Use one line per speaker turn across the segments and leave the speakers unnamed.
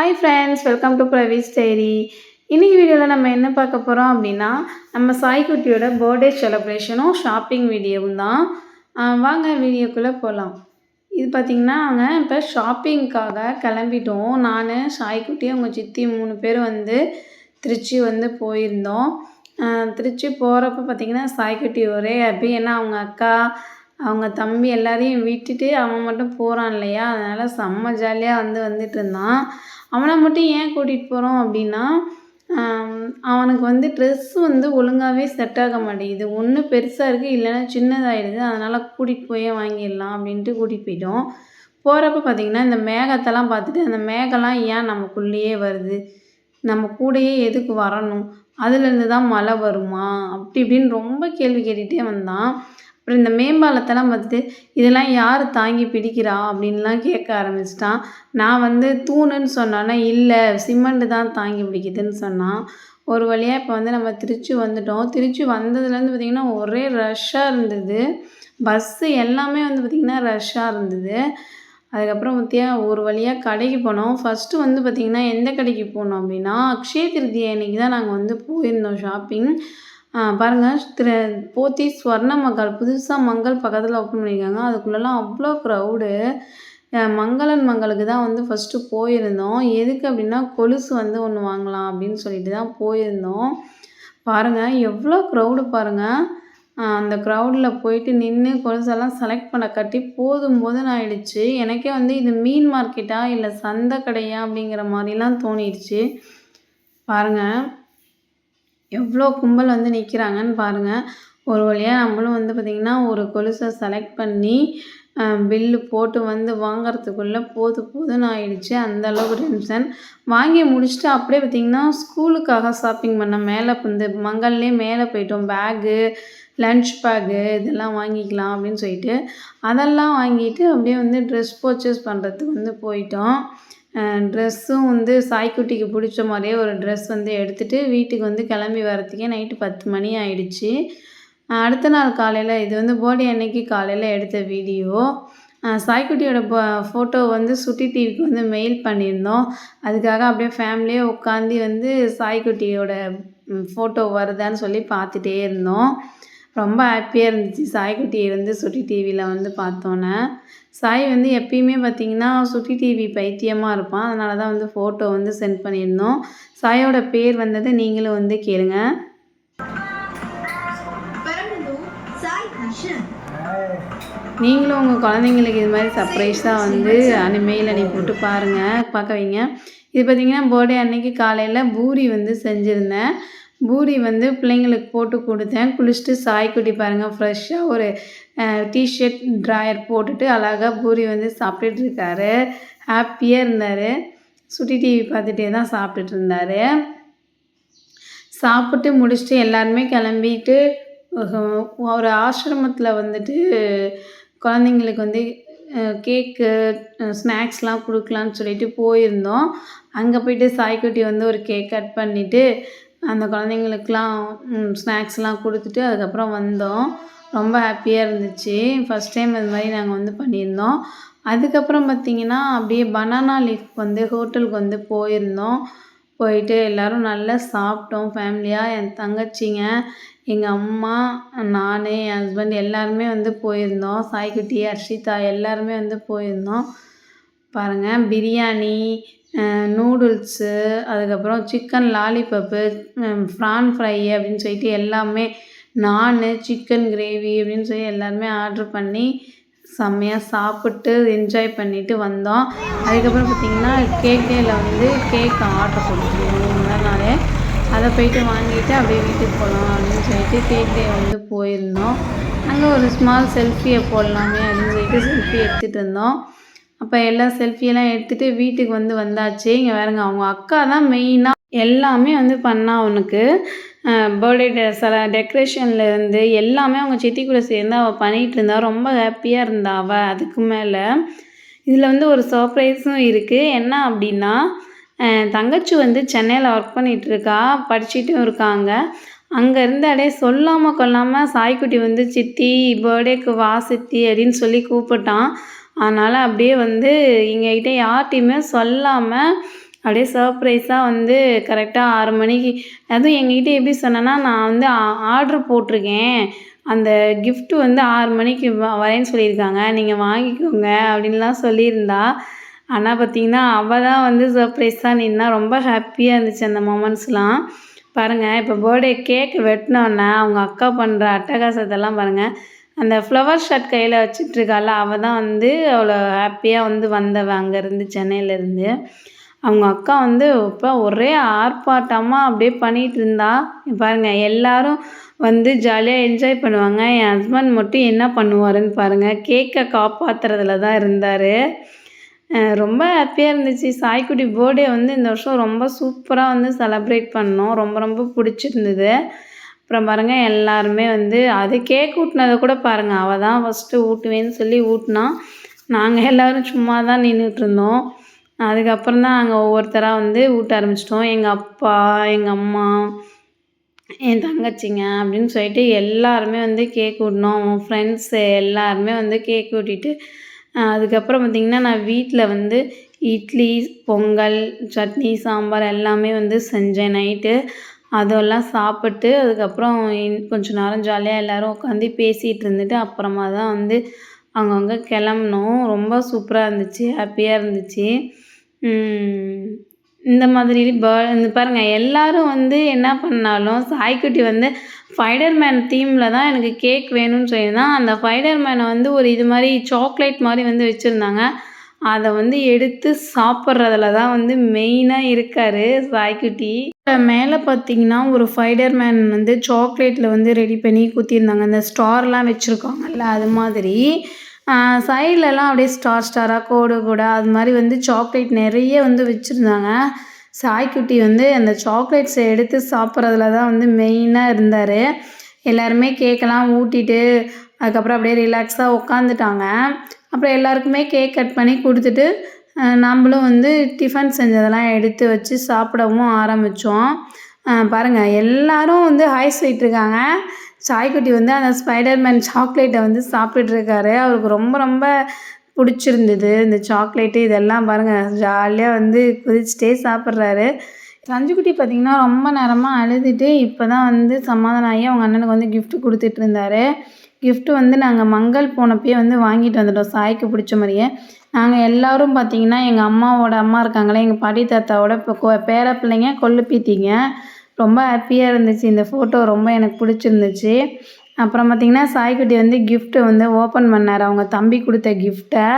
Hi friends welcome to Pravi's diary இன்றைக்கி வீடியோவில் நம்ம என்ன பார்க்க போகிறோம் அப்படின்னா நம்ம சாய்க்குட்டியோட பர்த்டே செலப்ரேஷனும் ஷாப்பிங் வீடியோவும் தான். வாங்க வீடியோக்குள்ளே போகலாம் இது பார்த்திங்கன்னா நாங்கள் இப்போ ஷாப்பிங்க்காக கிளம்பிட்டோம். நான் சாய்க்குட்டி அவங்க சித்தி மூணு பேர் வந்து திருச்சி வந்து போயிருந்தோம். திருச்சி போகிறப்ப பார்த்திங்கன்னா சாய்க்குட்டி ஒரே ஹாப்பி ஏன்னா அவங்க அக்கா அவங்க தம்பி எல்லாரையும் விட்டுட்டு அவன் மட்டும் போகிறான் இல்லையா? அதனால் செம்ம ஜாலியாக வந்து வந்துட்டு இருந்தான். அவனை மட்டும் ஏன் கூட்டிகிட்டு போகிறோம் அப்படின்னா அவனுக்கு வந்து ட்ரெஸ்ஸு வந்து ஒழுங்காகவே செட் ஆக மாட்டேங்குது. ஒன்று பெருசாக இருக்குது இல்லைன்னா சின்னதாகிடுது அதனால் கூட்டிகிட்டு போயே வாங்கிடலாம் அப்படின்ட்டு கூட்டிகிட்டு போயிட்டோம். போகிறப்ப பார்த்திங்கன்னா இந்த மேகத்தெல்லாம் பார்த்துட்டு அந்த மேகம்லாம் ஏன் நமக்குள்ளேயே வருது? நம்ம கூடயே எதுக்கு வரணும்? அதுலேருந்து தான் மழை வருமா? அப்படி இப்படின்னு ரொம்ப கேள்வி கேட்டுகிட்டே வந்தான். அப்புறம் இந்த மேம்பாலத்தெல்லாம் பார்த்துட்டு இதெல்லாம் யார் தாங்கி பிடிக்கிறா? அப்படின்லாம் கேட்க ஆரம்பிச்சிட்டான். நான் வந்து தூணுன்னு சொன்னோன்னே இல்லை சிமெண்ட் தான் தாங்கி பிடிக்குதுன்னு சொன்னான். ஒரு வழியாக இப்போ வந்து நம்ம திருச்சி வந்துட்டோம். திருச்சி வந்ததுலேருந்து பார்த்திங்கன்னா ஒரே ரஷ்ஷாக இருந்தது. பஸ்ஸு எல்லாமே வந்து பார்த்திங்கன்னா ரஷ்ஷாக இருந்தது. அதுக்கப்புறம் பார்த்தியா ஒரு வழியாக கடைக்கு போனோம். ஃபஸ்ட்டு வந்து பார்த்திங்கன்னா எந்த கடைக்கு போனோம் அப்படின்னா அக்ஷய திருதி அன்னைக்கு தான் நாங்கள் வந்து போயிருந்தோம் ஷாப்பிங் பாருங்கள் திரு போத்தி ஸ்வர்ண மங்கள் புதுசாக மங்கள் பக்கத்தில் ஓப்பன் பண்ணியிருக்காங்க அதுக்குள்ளெல்லாம் அவ்வளோ க்ரௌடு மங்களன் மங்களுக்கு தான் வந்து ஃபஸ்ட்டு போயிருந்தோம். எதுக்கு அப்படின்னா கொலுசு வந்து ஒன்று வாங்கலாம் அப்படின்னு சொல்லிட்டு தான் போயிருந்தோம். பாருங்கள் எவ்வளோ க்ரௌடு பாருங்கள் அந்த க்ரௌடில் போயிட்டு நின்று கொலுசெல்லாம் செலக்ட் பண்ண கட்டி போதும் போதுன்னு ஆயிடுச்சு. எனக்கே வந்து இது மீன் மார்க்கெட்டா இல்லை சந்தை கடையா அப்படிங்கிற மாதிரிலாம் தோணிடுச்சு. பாருங்கள் எவ்வளோ கும்பல் வந்து நிற்கிறாங்கன்னு பாருங்கள் ஒரு வழியாக நம்மளும் வந்து பார்த்திங்கன்னா ஒரு கொலுசை செலக்ட் பண்ணி பில்லு போட்டு வந்து வாங்குறதுக்குள்ளே போது போதுன்னு ஆயிடுச்சு. அந்தளவுக்கு டென்ஷன் வாங்கி முடிச்சுட்டு அப்படியே பார்த்திங்கன்னா ஸ்கூலுக்காக ஷாப்பிங் பண்ண மேலே வந்து மங்கல்லே மேலே போயிட்டோம். பேகு லன்ச் பேகு இதெல்லாம் வாங்கிக்கலாம் அப்படின்னு சொல்லிட்டு அதெல்லாம் வாங்கிட்டு அப்படியே வந்து ட்ரெஸ் பர்ச்சேஸ் பண்ணுறதுக்கு வந்து போயிட்டோம். ட்ரெஸ்ஸும் வந்து சாய்க்குட்டிக்கு பிடிச்ச மாதிரியே ஒரு ட்ரெஸ் வந்து எடுத்துகிட்டு வீட்டுக்கு வந்து கிளம்பி வரத்துக்கே நைட்டு பத்து மணி ஆயிடுச்சு. அடுத்த நாள் காலையில் இது வந்து பர்த்டே அன்னைக்கு காலையில் எடுத்த வீடியோ சாய்க்குட்டியோட ஃபோட்டோ வந்து சுட்டி டிவிக்கு வந்து மெயில் பண்ணியிருந்தோம். அதுக்காக அப்படியே ஃபேமிலியே உட்காந்து வந்து சாய்க்குட்டியோட ஃபோட்டோ வருதான்னு சொல்லி பார்த்துட்டே இருந்தோம். ரொம்ப ஹாப்பியாக இருந்துச்சு. சாய்க்குட்டியை வந்து சுட்டி டிவியில் வந்து பார்த்தோன்னே. சாய் வந்து எப்பயுமே பார்த்திங்கன்னா சுட்டி டிவி பைத்தியமாக இருப்பான். அதனால தான் வந்து ஃபோட்டோ வந்து சென்ட் பண்ணியிருந்தோம். சாயோட பேர் வந்தது நீங்களும் வந்து கேளுங்க. நீங்களும் உங்கள் குழந்தைங்களுக்கு இது மாதிரி சர்ப்ரைஸாக வந்து அனு மெயில் அனுப்பிவிட்டு பாருங்கள் பார்க்க வைங்க. இது பார்த்திங்கன்னா பர்த்டே அன்னைக்கு காலையில் பூரி வந்து செஞ்சுருந்தேன். பூரி வந்து பிள்ளைங்களுக்கு போட்டு கொடுத்தேன். குளிச்சுட்டு சாய்க்குட்டி பாருங்கள் ஃப்ரெஷ்ஷாக ஒரு டிஷர்ட் ட்ராயர் போட்டுட்டு அழகாக பூரி வந்து சாப்பிட்டுட்டு இருக்காரு. ஹாப்பியாக இருந்தார். சுட்டி டிவி பார்த்துட்டே தான் சாப்பிட்டுட்டு இருந்தார். சாப்பிட்டு முடிச்சுட்டு எல்லாருமே கிளம்பிட்டு ஒரு- ஒரு ஆசிரமத்தில் வந்துட்டு குழந்தைங்களுக்கு வந்து கேக்கு ஸ்நாக்ஸ்லாம் கொடுக்கலான்னு சொல்லிட்டு போயிருந்தோம். அங்கே போயிட்டு சாய்க்குட்டி வந்து ஒரு கேக் கட் பண்ணிவிட்டு அந்த குழந்தைங்களுக்குலாம் ஸ்நாக்ஸ்லாம் கொடுத்துட்டு அதுக்கப்புறம் வந்தோம். ரொம்ப ஹாப்பியாக இருந்துச்சு. ஃபஸ்ட் டைம் இது மாதிரி நாங்கள் வந்து பண்ணியிருந்தோம். அதுக்கப்புறம் பார்த்திங்கன்னா அப்படியே பனானா லீஃப் வந்து ஹோட்டலுக்கு வந்து போயிருந்தோம். போயிட்டு எல்லோரும் நல்லா சாப்பிட்டோம். ஃபேமிலியாக என் தங்கச்சிங்க எங்கள் அம்மா நான் என் ஹஸ்பண்ட் எல்லாருமே வந்து போயிருந்தோம். சாய்க்குட்டி அர்ஷிதா எல்லாருமே வந்து போயிருந்தோம். பாருங்கள் பிரியாணி நூடுல்ஸு அதுக்கப்புறம் சிக்கன் லாலிபப்பு ஃப்ரான் ஃப்ரை அப்படின்னு சொல்லிட்டு எல்லாமே நான் சிக்கன் கிரேவி அப்படின்னு சொல்லி எல்லாருமே ஆர்டர் பண்ணி செம்மையாக சாப்பிட்டு என்ஜாய் பண்ணிட்டு வந்தோம். அதுக்கப்புறம் பார்த்திங்கன்னா கேக் டேயில் வந்து கேக் ஆர்டர் கொடுத்துருந்தோம் மூணு நாளே அதை போயிட்டு வாங்கிட்டு அப்படியே வீட்டுக்கு போகலாம் அப்படின்னு சொல்லிட்டு கேக் டே வந்து போயிருந்தோம். அங்கே ஒரு ஸ்மால் செல்ஃபியை போடலாமே அப்படின்னு சொல்லிட்டு செல்ஃபி எடுத்துகிட்டு இருந்தோம் அப்போ எல்லா செல்ஃபியெல்லாம் எடுத்துகிட்டு வீட்டுக்கு வந்து வந்தாச்சு. இங்கே வேறுங்க அவங்க அக்கா தான் மெயினாக எல்லாமே வந்து பண்ணா அவனுக்கு. பர்த்டே சில டெக்கரேஷன்லேருந்து எல்லாமே அவங்க சித்தி கூட சேர்ந்து அவள் பண்ணிகிட்டு இருந்தா. ரொம்ப ஹாப்பியாக இருந்தா அவள் அதுக்கு மேலே. இதில் வந்து ஒரு சர்ப்ரைஸும் இருக்குது என்ன அப்படின்னா தங்கச்சி வந்து சென்னையில் ஒர்க் பண்ணிகிட்ருக்கா படிச்சுட்டும் இருக்காங்க. அங்கே இருந்தாலே சொல்லாமல் கொள்ளாமல் சாய்க்குட்டி வந்து சித்தி பர்த்டேக்கு வா சித்தி அப்படின்னு சொல்லி கூப்பிட்டான். அதனால் அப்படியே வந்து எங்ககிட்ட யார்கிட்டையுமே சொல்லாமல் அப்படியே சர்ப்ரைஸாக வந்து கரெக்டாக ஆறு மணிக்கு அதுவும் எங்ககிட்ட எப்படி சொன்னேன்னா நான் வந்து ஆர்ட்ரு போட்டிருக்கேன். அந்த கிஃப்ட்டு வந்து ஆறு மணிக்கு வ வரேன்னு சொல்லியிருக்காங்க. நீங்கள் வாங்கிக்கோங்க அப்படின்லாம் சொல்லியிருந்தா. ஆனால் பார்த்தீங்கன்னா அவள் தான் வந்து சர்ப்ரைஸாக நின்னா ரொம்ப ஹாப்பியாக இருந்துச்சு அந்த மொமெண்ட்ஸ்லாம் பாருங்கள் இப்போ பர்த்டே கேக் வெட்டினோன்னே அவங்க அக்கா பண்ணுற அட்டகாசத்தெல்லாம் பாருங்கள் அந்த ஃப்ளவர் ஷர்ட் கையில் வச்சிட்ருக்கால அவள் தான் வந்து அவ்வளோ ஹாப்பியாக வந்து வந்தவ அங்கேருந்து சென்னையிலேருந்து. அவங்க அக்கா வந்து இப்போ ஒரே ஆர்ப்பாட்டமாக அப்படியே பண்ணிகிட்டு இருந்தா பாருங்கள் எல்லாரும் வந்து ஜாலியாக என்ஜாய் பண்ணுவாங்க. என் ஹஸ்பண்ட் மட்டும் என்ன பண்ணுவாருன்னு பாருங்கள் கேக்கை காப்பாற்றுறதுல தான் இருந்தார். ரொம்ப ஹாப்பியாக இருந்துச்சு. சாய்க்குட்டி பர்த்டே வந்து இந்த வருஷம் ரொம்ப சூப்பராக வந்து செலப்ரேட் பண்ணோம். ரொம்ப ரொம்ப பிடிச்சிருந்தது. அப்புறம் பாருங்கள் எல்லாருமே வந்து அது கேக் ஊட்டினதை கூட பாருங்கள் அவள் தான் ஃபஸ்ட்டு ஊட்டுவேன்னு சொல்லி ஊட்டினா நாங்கள் எல்லோரும் சும்மா தான் நின்றுட்டு இருந்தோம் அதுக்கப்புறம் தான் நாங்கள் ஒவ்வொருத்தராக வந்து ஊட்ட ஆரம்பிச்சிட்டோம். எங்கள் அப்பா எங்கள் அம்மா என் தங்கச்சிங்க அப்படின்னு சொல்லிட்டு எல்லாருமே வந்து கேக் ஊட்டினோம். அவன் ஃப்ரெண்ட்ஸு எல்லாருமே வந்து கேக் ஊட்டிட்டு அதுக்கப்புறம் பார்த்திங்கன்னா நான் வீட்டில் வந்து இட்லி பொங்கல் சட்னி சாம்பார் எல்லாமே வந்து செஞ்சேன் நைட்டு. அதெல்லாம் சாப்பிட்டு அதுக்கப்புறம் கொஞ்சம் நேரம் ஜாலியாக எல்லோரும் உட்காந்து பேசிகிட்டு இருந்துட்டு அப்புறமா தான் வந்து அங்கங்கே கிளம்புனோம். ரொம்ப சூப்பராக இருந்துச்சு ஹாப்பியாக இருந்துச்சு. இந்த மாதிரி ப இந்த பாருங்கள் எல்லோரும் வந்து என்ன பண்ணாலும் சாய்க்குட்டி வந்து ஃபைடர்மேன் தீமில் தான் எனக்கு கேக் வேணும்னு சொல்லியிருந்தான் அந்த ஃபைடர்மேனை வந்து ஒரு இது மாதிரி சாக்லேட் மாதிரி வந்து வச்சுருந்தாங்க. அதை வந்து எடுத்து சாப்பிட்றதுல தான் வந்து மெயினாக இருக்கார் சாய்க்குட்டி மேலே பார்த்தீங்கன்னா ஒரு ஃபைடர் மேன் வந்து சாக்லேட்டில் வந்து ரெடி பண்ணி குத்திருந்தாங்க அந்த ஸ்டார்லாம் வச்சுருக்காங்கல்ல அது மாதிரி. சைட்லலாம் அப்படியே ஸ்டார் ஸ்டாராக கோடு கூட அது மாதிரி வந்து சாக்லேட் நிறைய வந்து வச்சுருந்தாங்க. சாய்க்குட்டி வந்து அந்த சாக்லேட்ஸை எடுத்து சாப்பிட்றதுல தான் வந்து மெயினாக இருந்தார். எல்லாருமே கேக்கெல்லாம் ஊட்டிட்டு அதுக்கப்புறம் அப்படியே ரிலாக்ஸாக உட்காந்துட்டாங்க அப்புறம் எல்லாருக்குமே கேக் கட் பண்ணி கொடுத்துட்டு நம்மளும் வந்து டிஃபன் செஞ்சதெல்லாம் எடுத்து வச்சு சாப்பிடவும் ஆரம்பித்தோம் பாருங்கள் எல்லாரும் வந்து ஹைஸ் இருக்காங்க. சாய்க்குட்டி வந்து அந்த ஸ்பைடர்மேன் சாக்லேட்டை வந்து சாப்பிட்டுட்ருக்காரு அவருக்கு ரொம்ப ரொம்ப பிடிச்சிருந்தது இந்த சாக்லேட்டு இதெல்லாம் பாருங்கள் ஜாலியாக வந்து குதிச்சுட்டே சாப்பிட்றாரு. சஞ்சுக்குட்டி பார்த்திங்கன்னா ரொம்ப நேரமாக அழுதுட்டு இப்போ தான் வந்து சமாதானம் ஆகி அவங்க அண்ணனுக்கு வந்து கிஃப்ட் கொடுத்துட்டு இருந்தார். கிஃப்ட்டு வந்து நாங்கள் மங்கள் போனப்பயே வந்து வாங்கிட்டு வந்துட்டோம். சாய்க்கு பிடிச்ச மாதிரியே. நாங்கள் எல்லோரும் பார்த்திங்கன்னா எங்கள் அம்மாவோட அம்மா இருக்காங்களே எங்கள் பாட்டி தாத்தாவோட இப்போ பேர பிள்ளைங்க கொள்ளு பீத்திங்க. ரொம்ப ஹாப்பியாக இருந்துச்சு. இந்த ஃபோட்டோ ரொம்ப எனக்கு பிடிச்சிருந்துச்சு. அப்புறம் பார்த்திங்கன்னா சாய்க்குட்டி வந்து கிஃப்ட்டு வந்து ஓப்பன் பண்ணார். அவங்க தம்பி கொடுத்த கிஃப்ட்டை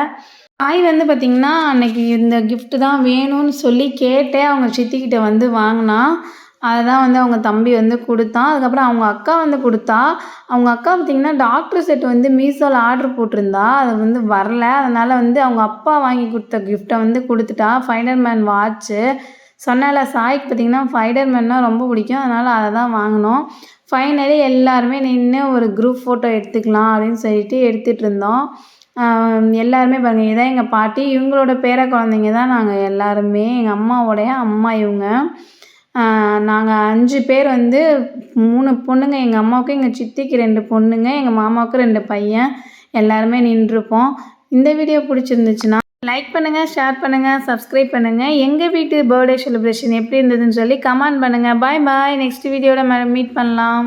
சாய் வந்து பார்த்திங்கன்னா அன்னைக்கு இந்த கிஃப்ட்டு தான் வேணும்னு சொல்லி கேட்டே அவங்க சித்திக்கிட்ட வந்து வாங்கினா. அதை தான் வந்து அவங்க தம்பி வந்து கொடுத்தான். அதுக்கப்புறம் அவங்க அக்கா வந்து கொடுத்தா. அவங்க அக்கா பார்த்திங்கன்னா டாக்டர் செட் வந்து மீஷோவில் ஆர்டர் போட்டிருந்தா. அது வந்து வரல. அதனால் வந்து அவங்க அப்பா வாங்கி கொடுத்த கிஃப்ட்டை வந்து கொடுத்துட்டா. ஃபைடர் மேன் வாட்ச்சு சொன்னால சாய்க்கு பார்த்திங்கன்னா ஃபைடர் மேன்னா ரொம்ப பிடிக்கும். அதனால் அதை தான் வாங்கினோம். ஃபைனலி எல்லாருமே நின்று ஒரு குரூப் ஃபோட்டோ எடுத்துக்கலாம் அப்படின்னு சொல்லிட்டு எடுத்துகிட்டு இருந்தோம். எல்லாருமே பாருங்கள் இதான் எங்கள் பாட்டி. இவங்களோட பேர குழந்தைங்க தான் நாங்கள் எல்லாருமே. எங்கள் அம்மாவோடைய அம்மா இவங்க. நாங்கள் அஞ்சு பேர் வந்து மூணு பொண்ணுங்க எங்கள் அம்மாவுக்கு எங்கள் சித்திக்கு ரெண்டு பொண்ணுங்க எங்கள் மாமாவுக்கு ரெண்டு பையன் எல்லாருமே நின்றுருப்போம். இந்த வீடியோ பிடிச்சிருந்துச்சுன்னா லைக் பண்ணுங்கள் ஷேர் பண்ணுங்கள் சப்ஸ்கிரைப் பண்ணுங்கள் எங்கள் வீட்டு பர்த்டே செலிப்ரேஷன் எப்படி இருந்ததுன்னு சொல்லி கமெண்ட் பண்ணுங்கள் பாய் பாய் நெக்ஸ்ட் வீடியோவில் மீட் பண்ணலாம்.